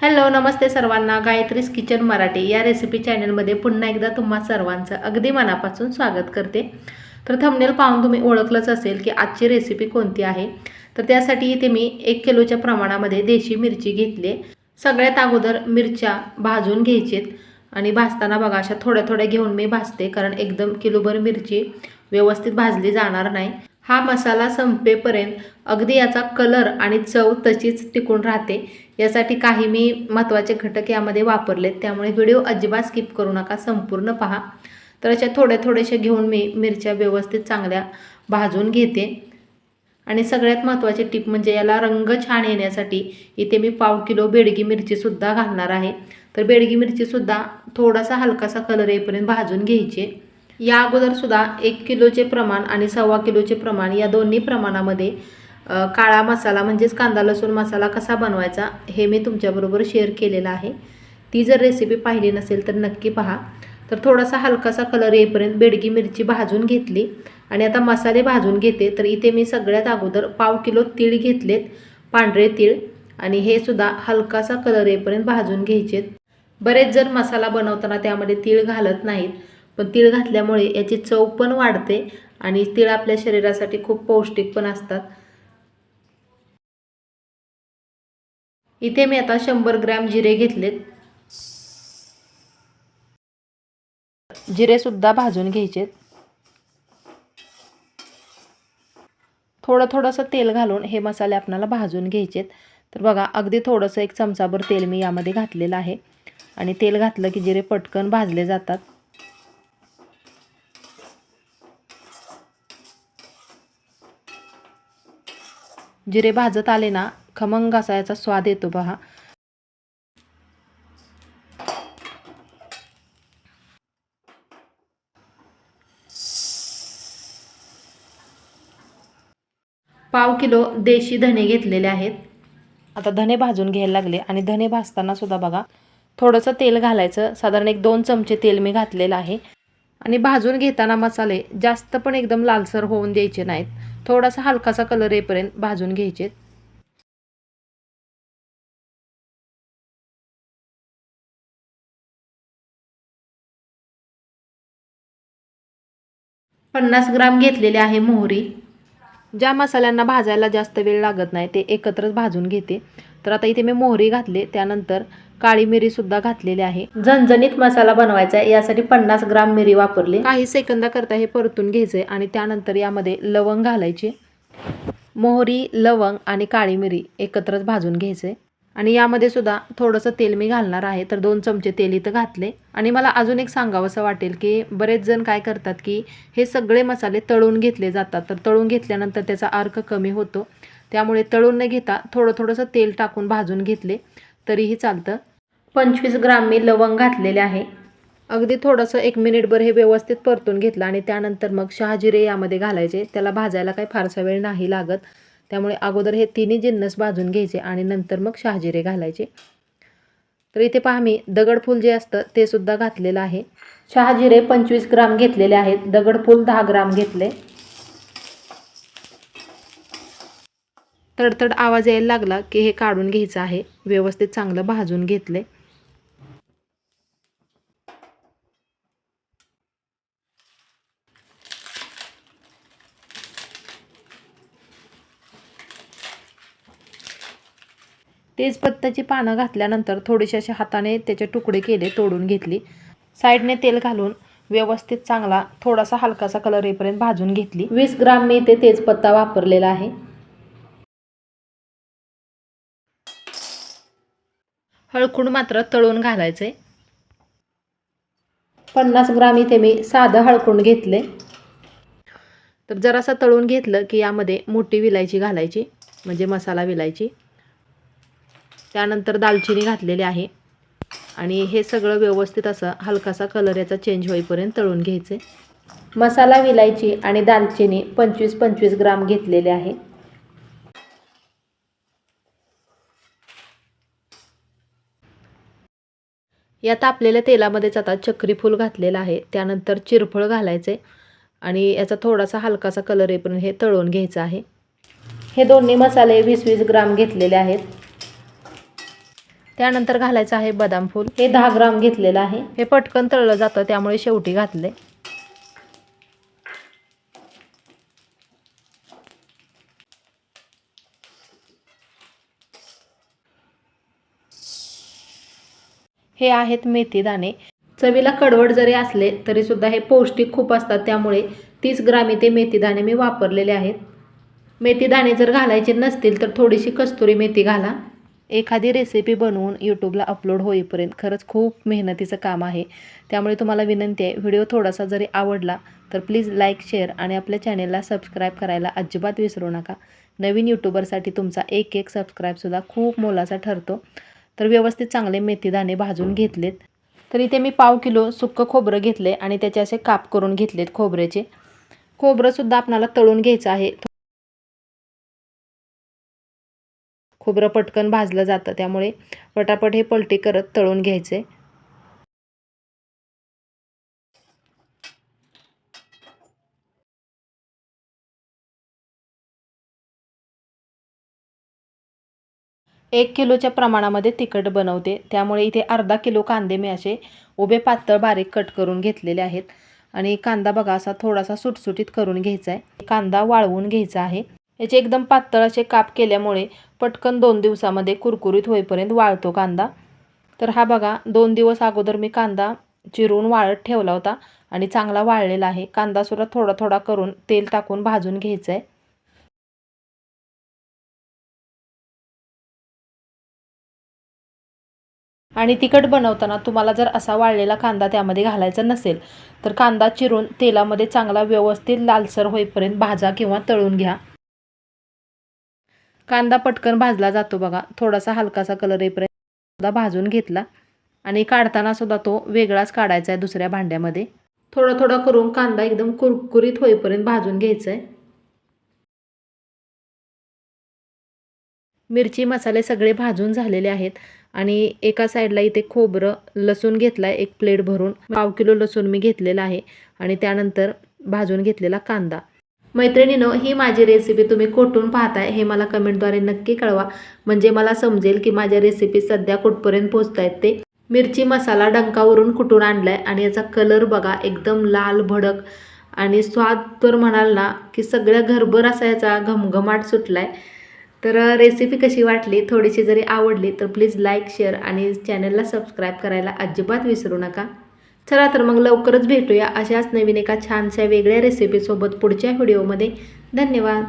Hello नमस्ते सर्वांना. गायत्रीज kitchen Marathi या recipe चॅनलमध्ये पुन्हा एकदा तुम्हा सर्वांचं अगदी मनापासून स्वागत करते. तर थंबनेल पाहून तुम्ही ओळखलंच असेल की आजची रेसिपी कोणती आहे. तर त्यासाठी इथे मी एक किलोच्या प्रमाणामध्ये देशी मिरची घेतली सगळ्यात अगोदर मिरच्या भाजून घ्यायचेत आणि भाजताना बघा अशा थोड्या थोड्या घेऊन मी भाजते कारण एकदम किलोभर मिरची व्यवस्थित भाजली जाणार नाही. हा मसाला संपेपर्यंत अगदी याचा कलर आणि चव तशीच टिकून राहते. यासाठी काही मी महत्त्वाचे घटक यामध्ये वापरलेत. त्यामुळे व्हिडिओ अजिबात स्किप करू नका संपूर्ण पहा. तर अशा थोड्या थोड्याशा घेऊन मी मिरच्या व्यवस्थित चांगल्या भाजून घेते. आणि सगळ्यात महत्त्वाची टीप म्हणजे याला रंग छान येण्यासाठी इथे मी पाव किलो बेडगी मिरचीसुद्धा घालणार आहे. तर बेडगी मिरचीसुद्धा थोडासा हलकासा कलर येईपर्यंत भाजून घ्यायचे. या अगोदरसुद्धा एक किलोचे प्रमाण आणि सव्वा किलोचे प्रमाण या दोन्ही प्रमाणामध्ये काळा मसाला म्हणजेच कांदा लसूण मसाला कसा बनवायचा हे मी तुमच्याबरोबर शेअर केलेला आहे. ती जर रेसिपी पाहिली नसेल तर नक्की पहा. तर थोडासा हलकासा कलर येईपर्यंत बेडगी मिरची भाजून घेतली आणि आता मसाले भाजून घेते. तर इथे मी सगळ्यात अगोदर पाव किलो तीळ घेतलेत पांढरे तीळ आणि हे सुद्धा हलकासा कलर येईपर्यंत भाजून घ्यायचेत. बरेच जण मसाला बनवताना त्यामध्ये तीळ घालत नाहीत पण तीळ घातल्यामुळे याची चव पण वाढते आणि तीळ आपल्या शरीरासाठी खूप पौष्टिक पण असतात. इथे मी आता शंभर ग्रॅम जिरे घेतलेत. जिरेसुद्धा भाजून घ्यायचेत. थोडं थोडंसं तेल घालून हे मसाले आपल्याला भाजून घ्यायचेत. तर बघा अगदी थोडंसं एक चमचाभर तेल मी यामध्ये घातलेलं आहे. आणि तेल घातलं की जिरे पटकन भाजले जातात. जिरे भाजत आले ना खमंग असा याचा स्वाद येतो पहा पाव किलो देशी धने घेतलेले आहेत. आता धने भाजून घ्यायला लागले आणि धने भाजताना सुद्धा बघा थोडंसं तेल घालायचं. साधारण एक दोन चमचे तेल मी घातलेलं आहे. आणि भाजून घेताना मसाले जास्त पण एकदम लालसर होऊन द्यायचे नाहीत. थोडासा हलकासा कलर येईपर्यंत भाजून घ्यायचे पन्नास ग्राम घेतलेले आहे मोहरी. ज्या मसाल्यांना भाजायला जास्त वेळ लागत नाही ते एकत्रच भाजून घेते. तर आता इथे मी मोहरी घातले त्यानंतर काळी मिरीसुद्धा घातलेली आहे. झणझणीत मसाला बनवायचा आहे यासाठी पन्नास ग्राम मिरी वापरली. काही सेकंदाकरता हे परतून घ्यायचे आणि त्यानंतर यामध्ये लवंग घालायचे. मोहरी लवंग आणि काळी मिरी एकत्रच भाजून घ्यायचे. आणि यामध्ये सुद्धा थोडंसं तेल मी घालणार आहे. तर दोन चमचे तेल इथं घातले. आणि मला अजून एक सांगावंसं वाटेल की बरेच जण काय करतात की हे सगळे मसाले तळून घेतले जातात. तर तळून घेतल्यानंतर त्याचा अर्क कमी होतो. त्यामुळे तळून न घेता थोडं थोडंसं तेल टाकून भाजून घेतले. तरीही चालतं. पंचवीस ग्राम मी लवंग घातलेले आहे. अगदी थोडंसं एक मिनिटभर हे व्यवस्थित परतून घेतलं आणि त्यानंतर मग शहाजिरे यामध्ये घालायचे. त्याला भाजायला काही फारसा वेळ नाही लागत. त्यामुळे अगोदर हे तिन्ही जिन्नस भाजून घ्यायचे आणि नंतर मग शहाजिरे घालायचे. तर इथे पहा मी दगडफूल जे असतं ते सुद्धा घातलेलं आहे. शहाजिरे पंचवीस ग्राम घेतलेले आहेत. दगडफूल दहा ग्राम घेतले. तडतड आवाज यायला लागला की हे काढून घ्यायचं आहे. व्यवस्थित चांगलं भाजून घेतले. तेजपत्त्याची पानं घातल्यानंतर थोडेसे असे हाताने त्याचे तुकडे केले तोडून घेतली. साईडने तेल घालून व्यवस्थित चांगला थोडासा हलकासा कलर येईपर्यंत भाजून घेतली. वीस ग्राम मी इथे तेजपत्ता वापरलेला आहे. हळकुंड मात्र तळून घालायचे पन्नास ग्राम इथे मी साधं हळकुंड घेतले तर जरासं तळून घेतलं की यामध्ये मोठी विलायची घालायची म्हणजे मसाला विलायची. त्यानंतर दालचिनी घातलेली आहे. आणि हे सगळं व्यवस्थित असं हलकासा कलर याचा चेंज होईपर्यंत तळून घ्यायचे. मसाला विलायची आणि दालचिनी पंचवीस पंचवीस ग्राम घेतलेले आहे. या तापलेल्या तेलामध्येच आता चक्रीफूल घातलेला घातलेलं आहे. त्यानंतर चिरफळ घालायचे आणि याचा थोडासा हलकासा कलर येईपर्यंत हे तळून घ्यायचं आहे. हे दोन्ही मसाले वीस वीस ग्राम घेतलेले आहेत. त्यानंतर घालायचं आहे बदाम फूल. हे दहा ग्राम घेतलेलं आहे. हे पटकन तळलं जातं त्यामुळे शेवटी घातले हे आहेत मेथी दाणे. चवीला कडवट जरी असले तरी सुद्धा हे पौष्टिक खूप असतात त्यामुळे तीस ग्राम इथे मेथी दाणे मी वापरलेले आहेत. मेथी दाणे जर घालायचे नसतील तर थोडीशी कस्तुरी मेथी घाला. एखादी रेसिपी बनवून यूट्यूबला अपलोड होईपर्यंत खरंच खूप मेहनतीचं काम आहे. त्यामुळे तुम्हाला विनंती आहे व्हिडिओ थोडासा जरी आवडला तर प्लीज लाईक शेअर आणि आपल्या चॅनेलला सबस्क्राईब करायला अजिबात विसरू नका. नवीन यूट्यूबरसाठी तुमचा एक एक सबस्क्राईबसुद्धा खूप मोलाचा ठरतो. तर व्यवस्थित चांगले मेथीदाणे भाजून घेतलेत. तर इथे मी पाव किलो सुक्कं खोबरं घेतले आणि त्याचे असे काप करून घेतलेत खोबऱ्याचे. खोबरंसुद्धा आपणाला तळून घ्यायचं आहे. खोबरं पटकन भाजलं जातं. त्यामुळे पटापट हे पलटी करत तळून घ्यायचे. एक किलोच्या प्रमाणामध्ये तिखट बनवते. त्यामुळे इथे अर्धा किलो कांदे मी असे उभे पातळ बारीक कट करून घेतलेले आहेत. आणि कांदा बघा असा थोडासा सुटसुटीत करून घ्यायचा आहे. कांदा वाळवून घ्यायचा आहे. याचे एकदम पातळ असे काप केल्यामुळे पटकन दोन दिवसामध्ये कुरकुरीत होईपर्यंत वाळतो कांदा. तर हा बघा दोन दिवस अगोदर मी कांदा चिरून वाळत ठेवला होता आणि चांगला वाळलेला आहे. कांदासुद्धा थोडा थोडा करून तेल टाकून भाजून घ्यायचं आहे आणि तिखट बनवताना तुम्हाला जर असा वाळलेला कांदा त्यामध्ये घालायचा नसेल तर कांदा चिरून तेलामध्ये चांगला व्यवस्थित लालसर होईपर्यंत भाजा किंवा तळून घ्या. कांदा पटकन भाजला जातो बघा. थोडासा हलकासा कलर येईपर्यंत सुद्धा भाजून घेतला. आणि काढताना सुद्धा तो वेगळाच काढायचा आहे दुसऱ्या भांड्यामध्ये. थोडा थोडा करून कांदा एकदम कुरकुरीत होईपर्यंत भाजून घ्यायचा आहे मिरची मसाले सगळे भाजून झालेले आहेत. आणि एका साईडला इथे खोबरं लसूण घेतला आहे एक प्लेट भरून. पाव किलो लसूण मी घेतलेला आहे. आणि त्यानंतर भाजून घेतलेला कांदा. मैत्रिणीनो ही माझी रेसिपी तुम्ही कुठून पाहताय हे मला कमेंटद्वारे नक्की कळवा. म्हणजे मला समजेल की माझ्या रेसिपी सध्या कुठपर्यंत पोहोचत आहेत ते. मिरची मसाला डंकावरून कुठून आणलाय आणि याचा कलर बघा एकदम लाल भडक. आणि स्वाद तर म्हणाल ना की सगळ्या घरभर असा याचा घमघमाट सुटलाय. तर रेसिपी कशी वाटली थोडीशी जरी आवडली तर प्लीज लाईक शेअर आणि चॅनलला सबस्क्राईब करायला अजिबात विसरू नका. चला तर मग लवकरच भेटूया अशाच नवीन एका छानशा वेगळ्या रेसिपीसोबत पुढच्या व्हिडिओमध्ये धन्यवाद.